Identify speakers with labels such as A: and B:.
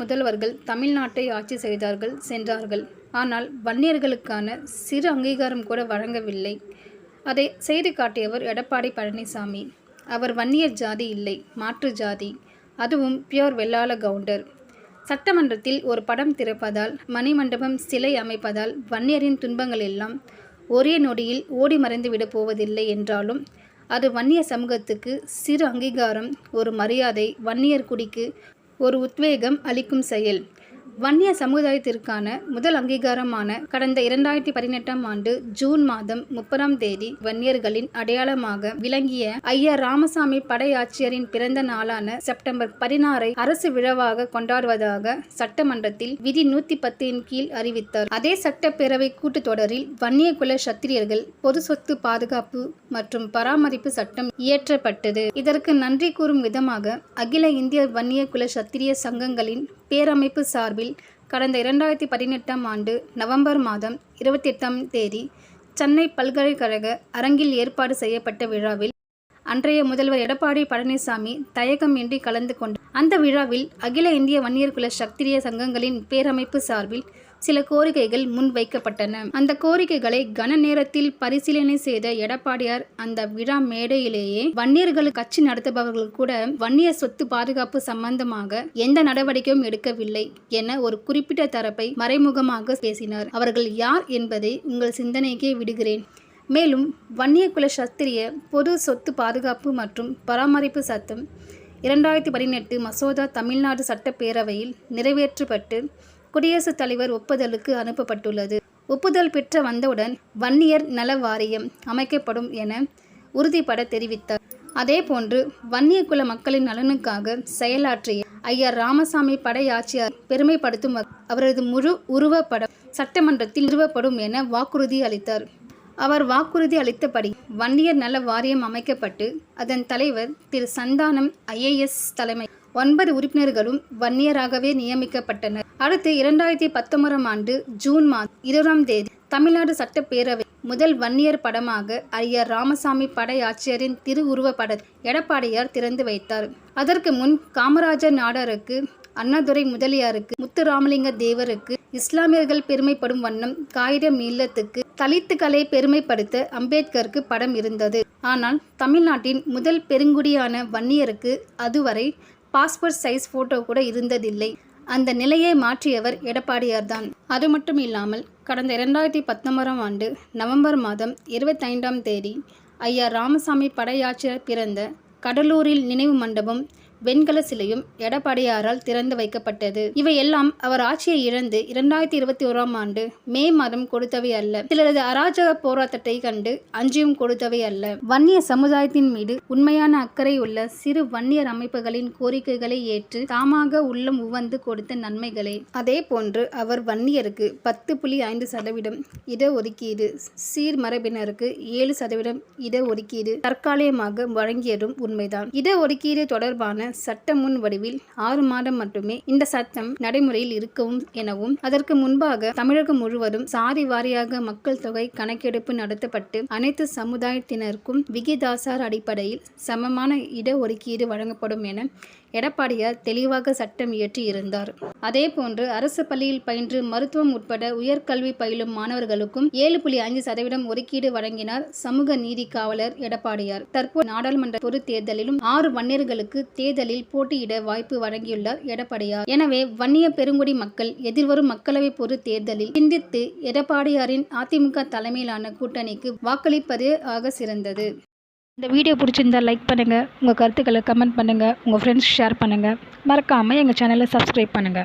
A: முதல்வர்கள் தமிழ்நாட்டை ஆட்சி செய்தார்கள் சென்றார்கள். ஆனால் வன்னியர்களுக்கான சிறு அங்கீகாரம் கூட வழங்கவில்லை. அதை செய்து காட்டியவர் எடப்பாடி பழனிசாமி. அவர் வன்னியர் ஜாதி இல்லை மாற்று ஜாதி. அதுவும் பியோர் வெள்ளாள கவுண்டர். சட்டமன்றத்தில் ஒரு படம் திறப்பதால் மணிமண்டபம் சிலை அமைப்பதால் வன்னியரின் துன்பங்கள் எல்லாம் ஒரே நொடியில் ஓடி மறைந்து விட போவதில்லை என்றாலும் அது வன்னிய சமூகத்துக்கு சிறு அங்கீகாரம் ஒரு மரியாதை வன்னியர் குடிக்கு ஒரு உத்வேகம் அளிக்கும் செயல். வன்னிய சமுதாயத்திற்கான முதல் அங்கீகாரமான கடந்த இரண்டாயிரத்தி பதினெட்டாம் ஆண்டு ஜூன் மாதம் முப்பதாம் தேதி வன்னியர்களின் அடையாளமாக விளங்கிய ஐயா ராமசாமி படையாட்சியரின் பிறந்த நாளான செப்டம்பர் பதினாறை அரசு விழாவாக கொண்டாடுவதாக சட்டமன்றத்தில் விதி நூத்தி பத்தின் கீழ் அறிவித்தார். அதே சட்டப்பேரவை கூட்டத்தொடரில் வன்னிய குல சத்திரியர்கள் பொது சொத்து பாதுகாப்பு மற்றும் பராமரிப்பு சட்டம் இயற்றப்பட்டது. இதற்கு நன்றி கூறும் விதமாக அகில இந்திய வன்னிய குல சத்திரிய சங்கங்களின் பேரமைப்பு சார்பில் கடந்த இரண்டாயிரத்தி பதினெட்டாம் ஆண்டு நவம்பர் மாதம் இருபத்தி எட்டாம் தேதி சென்னை பல்கலைக்கழக அரங்கில் ஏற்பாடு செய்யப்பட்ட விழாவில் அன்றைய முதல்வர் எடப்பாடி பழனிசாமி தயக்கமின்றி கலந்து கொண்டார் அந்த விழாவில் அகில இந்திய வன்னியர் குல சக்திரிய சங்கங்களின் பேரமைப்பு சார்பில் சில கோரிக்கைகள் முன்வைக்கப்பட்டன அந்த கோரிக்கைகளை கன நேரத்தில் பரிசீலனை செய்த எடப்பாடியார் அந்த விழா மேடையிலேயே வன்னியர்கள் கட்சி நடத்துபவர்கள் கூட வன்னிய சொத்து பாதுகாப்பு சம்பந்தமாக எந்த நடவடிக்கையும் எடுக்கவில்லை என ஒரு குறிப்பிட்ட தரப்பை மறைமுகமாக பேசினார். அவர்கள் யார் என்பதை உங்கள் சிந்தனைக்கே விடுகிறேன். மேலும் வன்னியகுல சத்திரிய பொது சொத்து பாதுகாப்பு மற்றும் பராமரிப்பு சட்டம் இரண்டாயிரத்தி பதினெட்டு மசோதா தமிழ்நாடு சட்டப்பேரவையில் நிறைவேற்றப்பட்டு குடியரசுத் தலைவர் ஒப்புதலுக்கு அனுப்பப்பட்டுள்ளது. ஒப்புதல் பெற்ற வந்தவுடன் வன்னியர் நல வாரியம் அமைக்கப்படும் என உறுதிபட தெரிவித்தார். அதேபோன்று வன்னிய குல மக்களின் நலனுக்காக செயலாற்றிய ஐயா ராமசாமி படையாட்சியார் பெருமைப்படுத்தும் அவரது முழு உருவப்படம் சட்டமன்றத்தில் நிறுவப்படும் என வாக்குறுதி அளித்தார். அவர் வாக்குறுதி அளித்தபடி வன்னியர் நல வாரியம் அமைக்கப்பட்டு அதன் தலைவர் திரு சந்தானம் ஐஏஎஸ் தலைமை ஒன்பது உறுப்பினர்களும் வன்னியராகவே நியமிக்கப்பட்டனர். அடுத்து இரண்டாயிரத்தி பத்தொன்பதாம் ஆண்டு ஜூன் மாதம் இருபதாம் தேதி தமிழ்நாடு சட்டப்பேரவை முதல் வன்னியர் படமாக ஐயர் ராமசாமி படையாட்சியரின் திருவுருவ பட எடப்பாடியார் திறந்து வைத்தார். அதற்கு முன் காமராஜர் நாடாருக்கு அண்ணாதுரை முதலியாருக்கு முத்துராமலிங்க தேவருக்கு இஸ்லாமியர்கள் பெருமைப்படும் வண்ணம் காகிதம் இல்லத்துக்கு தலித்துக்களை பெருமைப்படுத்த அம்பேத்கருக்கு படம் இருந்தது. ஆனால் தமிழ்நாட்டின் முதல் பெருங்குடியான வன்னியருக்கு அதுவரை பாஸ்போர்ட் சைஸ் ஃபோட்டோ கூட இருந்ததில்லை. அந்த நிலையை மாற்றியவர் எடப்பாடியார் தான் அது மட்டும் இல்லாமல் கடந்த இரண்டாயிரத்தி பத்தொன்பதாம் ஆண்டு நவம்பர் மாதம் இருபத்தைந்தாம் தேதி ஐயா ராமசாமி படையாச்சியர் பிறந்த கடலூரில் நினைவு மண்டபம் வெண்கல சிலையும் எடப்பாடியாரால் திறந்து வைக்கப்பட்டது. இவையெல்லாம் அவர் ஆட்சியை இழந்து இரண்டாயிரத்தி இருபத்தி ஓராம் ஆண்டு மே மாதம் கொடுத்தவை அல்ல. சிலரது அராஜக போராட்டத்தை கண்டு அஞ்சியும் கொடுத்தவை அல்ல. வன்னிய சமுதாயத்தின் மீது உண்மையான அக்கறை உள்ள சிறு வன்னியர் அமைப்புகளின் கோரிக்கைகளை ஏற்று தாமாக உள்ளம் உவந்து கொடுத்த நன்மைகளே. அதே போன்று அவர் வன்னியருக்கு பத்து புள்ளி ஐந்து சதவீதம் இடஒதுக்கீடு சீர்மரபினருக்கு ஏழு சதவீதம் இடஒதுக்கீடு தற்காலிகமாக வழங்கியதும் உண்மைதான். இடஒதுக்கீடு ஒதுக்கீடு தொடர்பான சட்ட முன் வடிவில் ஆறு மாதம் மட்டுமே இந்த சட்டம் நடைமுறையில் இருக்கவும் எனவும் அதற்கு முன்பாக தமிழகம் முழுவதும் சாதி வாரியாக மக்கள் தொகை கணக்கெடுப்பு நடத்தப்பட்டு அனைத்து சமுதாயத்தினருக்கும் விகிதாசார் அடிப்படையில் சமமான இடஒதுக்கீடு வழங்கப்படும் என எடப்பாடியார் தெளிவாக சட்டம் இயற்றி இருந்தார். அதேபோன்று அரசு பள்ளியில் பயின்று மருத்துவம் உட்பட உயர்கல்வி பயிலும் மாணவர்களுக்கும் ஏழு புள்ளி ஐந்து சதவீதம் ஒதுக்கீடு வழங்கினார் சமூக நீதி காவலர் எடப்பாடியார். தற்போது நாடாளுமன்ற பொது தேர்தலிலும் ஆறு வன்னியர்களுக்கு தேர்தலில் போட்டியிட வாய்ப்பு வழங்கியுள்ளார் எடப்பாடியார். எனவே வன்னிய பெருங்குடி மக்கள் எதிர்வரும் மக்களவை பொது தேர்தலில் சிந்தித்து எடப்பாடியாரின் அதிமுக தலைமையிலான கூட்டணிக்கு வாக்களிப்பது ஆக சிறந்தது.
B: இந்த வீடியோ பிடிச்சிருந்தா லைக் பண்ணுங்கள் உங்கள் கருத்துக்களை கமெண்ட் பண்ணுங்கள் உங்கள் ஃப்ரெண்ட்ஸ் ஷேர் பண்ணுங்கள் மறக்காமல் எங்கள் சேனலை சப்ஸ்கிரைப் பண்ணுங்கள்